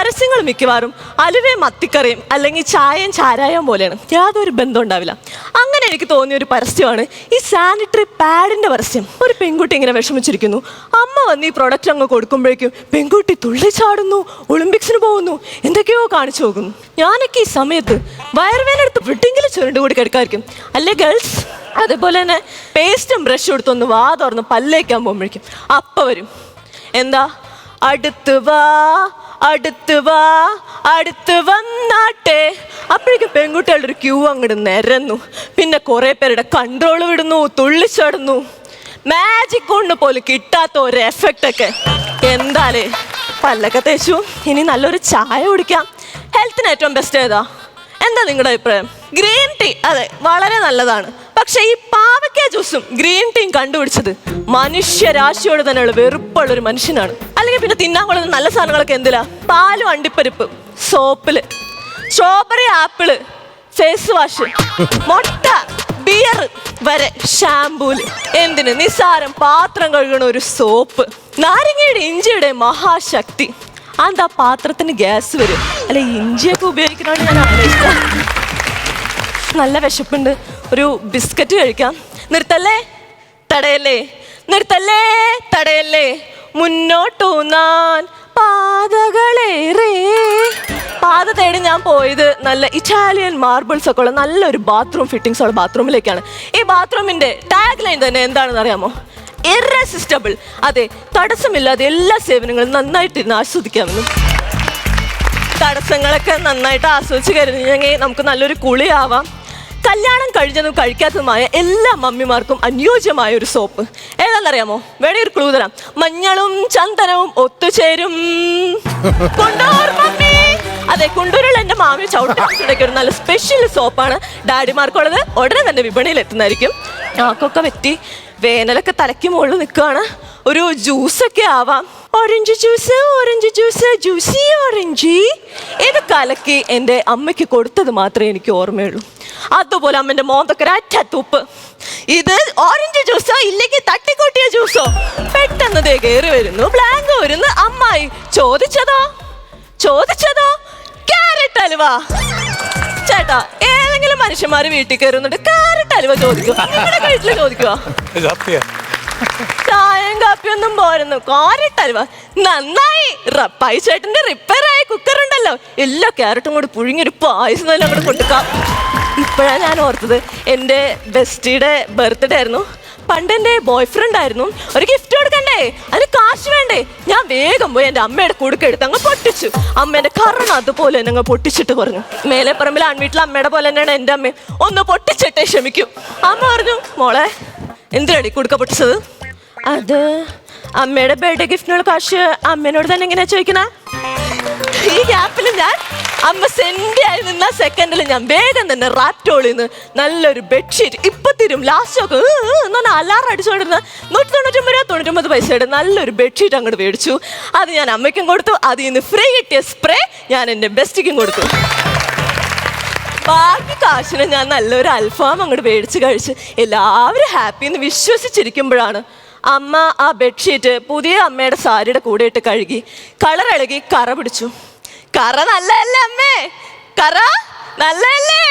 പരസ്യങ്ങൾ മിക്കവാറും അലുവയും മത്തിക്കറിയും അല്ലെങ്കിൽ ചായയും ചാരായം പോലെയാണ്. യാതൊരു ബന്ധം ഉണ്ടാവില്ല. അങ്ങനെ എനിക്ക് തോന്നിയ ഒരു പരസ്യമാണ് ഈ സാനിറ്ററി പാഡിന്റെ പരസ്യം. ഒരു പെൺകുട്ടി ഇങ്ങനെ വിഷമിച്ചിരിക്കുന്നു. അമ്മ വന്ന് ഈ പ്രൊഡക്റ്റ് അങ്ങ് കൊടുക്കുമ്പോഴേക്കും പെൺകുട്ടി തുള്ളിച്ചാടുന്നു ഒളിമ്പിക്സിന് പോകുന്നു എന്തൊക്കെയോ കാണിച്ചു പോകുന്നു ഞാനൊക്കെ ഈ സമയത്ത് വയറുവേനെടുത്ത് വിട്ടെങ്കിലും ചുരുണ്ടുകൂടി കിടക്കായിരിക്കും. അല്ലേ ഗേൾസ് അതേപോലെ തന്നെ പേസ്റ്റും ബ്രഷും എടുത്തൊന്ന് വാ തുറന്ന് പല്ലേക്കാൻ പോകുമ്പോഴേക്കും അപ്പ വരും. എന്താ? അടുത്ത് വാ അടുത്ത് വാ അടുത്ത് വന്നാട്ടെ. അപ്പോഴേക്കും പെൺകുട്ടികളുടെ ഒരു ക്യൂ അങ്ങോട്ട് നിരന്നു. പിന്നെ കുറേ പേരുടെ കൺട്രോൾ വിടുന്നു തുള്ളിച്ചടുന്നു മാജിക് കൊണ്ട് പോലും കിട്ടാത്ത ഒരു എഫക്റ്റ് ഒക്കെ. എന്താലേ? പല്ലൊക്കെ തേച്ചു. ഇനി നല്ലൊരു ചായ കുടിക്കാം. ഹെൽത്തിന് ഏറ്റവും ബെസ്റ്റ് ഏതാ? എന്താ നിങ്ങളുടെ അഭിപ്രായം? ഗ്രീൻ ടീ അതെ വളരെ നല്ലതാണ്. പക്ഷെ ഈ പാവയ്ക്ക ജ്യൂസും ഗ്രീൻ ടീയും കണ്ടുപിടിച്ചത് മനുഷ്യരാശിയോട് തന്നെയുള്ള വെറുപ്പുള്ള ഒരു മനുഷ്യനാണ്. അല്ലെങ്കിൽ പിന്നെ തിന്നാൻ കൊള്ളുന്ന നല്ല സാധനങ്ങളൊക്കെ എന്തിലാ? പാലും അണ്ടിപ്പരിപ്പ് സോപ്പിൽ. സ്ട്രോബെറി ആപ്പിൾ ഫേസ് വാഷ് മുട്ട ബിയർ വരെ ഷാംപൂൽ എന്തിന്? നിസ്സാരം പാത്രം കഴുകണ ഒരു സോപ്പ്. നാരങ്ങയുടെ ഇഞ്ചിയുടെ മഹാശക്തി. അതാ പാത്രത്തിന് ഗ്യാസ് വരും? അല്ലെ ഇഞ്ചിയൊക്കെ ഉപയോഗിക്കണമെന്ന് ഞാൻ ആലോചിക്കാം നല്ല വിശപ്പുണ്ട്. ഒരു ബിസ്ക്കറ്റ് കഴിക്കാം. നിർത്തല്ലേ? തടയല്ലേ? നിർത്തല്ലേ? തടയല്ലേ? മുന്നോട്ടു നാൻ പാതകളേറെ. പാത തേടി ഞാൻ പോയത് നല്ല ഇറ്റാലിയൻ മാർബിൾസ് ഒക്കെ ഉള്ള നല്ലൊരു ബാത്റൂം ഫിറ്റിംഗ്സ് ഉള്ള ബാത്റൂമിലേക്കാണ് ഈ ബാത്റൂമിന്റെ ടാഗ് ലൈൻ തന്നെ എന്താണെന്ന് അറിയാമോ? ഇറസിസ്റ്റബിൾ അതെ തടസ്സമില്ലാതെ എല്ലാ സേവനങ്ങളും നന്നായിട്ടിരുന്ന് ആസ്വദിക്കാമെന്നും. തടസ്സങ്ങളൊക്കെ നന്നായിട്ട് ആസ്വദിച്ച് കരുതി നമുക്ക് നല്ലൊരു കുളിയാവാം. കല്യാണം കഴിഞ്ഞതും കഴിക്കാത്തതുമായ എല്ലാ മമ്മിമാർക്കും അനുയോജ്യമായ ഒരു സോപ്പ്. ഏതാണെന്നറിയാമോ? വേണേ ഒരു ക്ലൂ തരാം. മഞ്ഞളും ചന്ദനവും ഒത്തുചേരും. കൊണ്ടോർ മമ്മി! അതെ കുണ്ടൂരുള്ള എന്റെ മാമി ചവിട്ടിടയ്ക്ക് ഒരു നല്ല സ്പെഷ്യൽ സോപ്പാണ് ഡാഡിമാർക്കുള്ളത്. ഉടനെ തന്നെ വിപണിയിൽ എത്തുന്നതായിരിക്കും. ആക്കൊക്കെ വെറ്റി വേനലൊക്കെ തലയ്ക്ക് മുകളിൽ നിൽക്കുകയാണ്. ഒരു ജ്യൂസൊക്കെ ആവാം. Orange juice orange juice juicy orange ഇത് കലക്കി എന്റെ അമ്മയ്ക്ക് കൊടുത്തത് മാത്രമേ എനിക്ക് ഓർമ്മയുള്ളൂ. അതുപോലെ അമ്മന്റെ മോന്തൊക്കെ ഒരറ്റ തുപ്പ് ഇത് ഓറഞ്ച് ജ്യൂസോ ഇല്ലെങ്കിൽ തട്ടിക്കൂട്ടിയ ജ്യൂസോ പെട്ടെന്ന് ദേ കയറി വരുന്നു. ബ്ലാങ്ക് വരുന്നു. അമ്മായി ചോദിച്ചതോ? ചോദിച്ചതോ? ക്യാരറ്റ് അലുവ. ചേട്ടാ ഏതെങ്കിലും മനുഷ്യന്മാര് വീട്ടിൽ കയറുന്നുണ്ട് ക്യാരറ്റ് അലുവ ചോദിക്കുക ചായയും കാപ്പിയൊന്നും പോരുന്നു. കോരട്ടരുവ? നന്നായി. റ- ചേട്ടന്റെ റിപ്പയർ ആയ കുക്കർ ഉണ്ടല്ലോ. എല്ലാ ക്യാരറ്റും കൂടി പുഴുങ്ങിയൊരു പായസം തന്നെ അങ്ങോട്ട് കൊടുക്കാം ഇപ്പോഴാണ് ഞാൻ ഓർത്തത്. എന്റെ ബെസ്റ്റിയുടെ ബർത്ത്ഡേ ആയിരുന്നു. പണ്ട് എന്റെ ബോയ് ഫ്രണ്ട് ആയിരുന്നു. ഒരു ഗിഫ്റ്റ് കൊടുക്കണ്ടേ? അതിന് കാശ് വേണ്ടേ? ഞാൻ വേഗം പോയി എന്റെ അമ്മയുടെ കൊടുക്കെടുത്ത് അങ്ങ് പൊട്ടിച്ചു. അമ്മേന്റെ കറണം അതുപോലെ തന്നെ അങ്ങ് പൊട്ടിച്ചിട്ട് പറഞ്ഞു. മേലെ പറമ്പിൽ ആൺവീട്ടിലെ അമ്മയുടെ പോലെ തന്നെയാണ് എന്റെ അമ്മ ഒന്ന് പൊട്ടിച്ചിട്ടേ ക്ഷമിക്കും. അമ്മ പറഞ്ഞു മോളെ എന്തിനാണ് കുടുക്ക പൊട്ടിച്ചത്? അത് അമ്മയുടെ ബർത്ത്ഡേ ഗിഫ്റ്റിനുള്ള കാശ് അമ്മേനോട് തന്നെ എങ്ങനെയാ ചോദിക്കണ ഈ ഗ്യാപ്പിൽ ഞാൻ അമ്മ സെൻഡിയായി നിന്ന സെക്കൻഡിൽ ഞാൻ വേഗം തന്നെ റാപ്റ്റോളിന്ന് നല്ലൊരു ബെഡ്ഷീറ്റ് ഇപ്പൊ തരും. ലാസ്റ്റ് ഒക്കെ അലാറം അടിച്ചുകൊണ്ടിരുന്ന നൂറ്റി തൊണ്ണൂറ്റൊമ്പത് രൂപ തൊണ്ണൂറ്റൊമ്പത് പൈസയുടെ നല്ലൊരു ബെഡ്ഷീറ്റ് അങ്ങോട്ട് മേടിച്ചു. അത് ഞാൻ അമ്മയ്ക്കും കൊടുത്തു. അതിൽ നിന്ന് ഫ്രീ കിട്ടിയ സ്പ്രേ ഞാൻ എന്റെ ബെസ്റ്റിക്കും കൊടുത്തു. ബാക്കി കാശിന് ഞാൻ നല്ലൊരു അൽഫാം അങ്ങോട്ട് മേടിച്ച് കഴിച്ച് എല്ലാവരും ഹാപ്പി എന്ന് വിശ്വസിച്ചിരിക്കുമ്പോഴാണ് അമ്മ ആ ബെഡ്ഷീറ്റ് പുതിയ അമ്മയുടെ സാരിയുടെ കൂടെ ഇട്ട് കഴുകി കളർ ഇളകി കറ പിടിച്ചു. കറ നല്ലതല്ലേ അമ്മേ? കറ നല്ലതല്ലേ?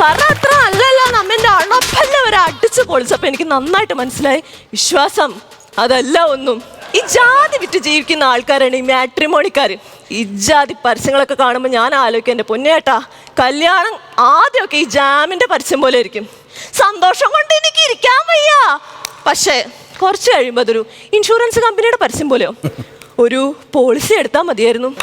കറ അത്ര നല്ലല്ല അമ്മേന്റെ അണപ്പല്ല വരെ അടിച്ച് പൊളിച്ചപ്പോ എനിക്ക് നന്നായിട്ട് മനസ്സിലായി. വിശ്വാസം അതല്ല ഒന്നും. ഈ ജാതി വിറ്റ് ജീവിക്കുന്ന ആൾക്കാരാണ് ഈ മാട്രിമോണിക്കാർ ഈ ജാതി പരസ്യങ്ങളൊക്കെ കാണുമ്പോൾ ഞാൻ ആലോചിക്കും എന്റെ പൊന്നേട്ടാ കല്യാണം ആദ്യമൊക്കെ ഈ ജാമിന്റെ പരസ്യം പോലെ ആയിരിക്കും. സന്തോഷം കൊണ്ട് എനിക്ക് ഇരിക്കാൻ വയ്യ. പക്ഷേ കുറച്ച് കഴിയുമ്പോൾ അതൊരു ഇൻഷുറൻസ് കമ്പനിയുടെ പരസ്യം പോലെയോ? ഒരു പോളിസി എടുത്താൽ മതിയായിരുന്നു.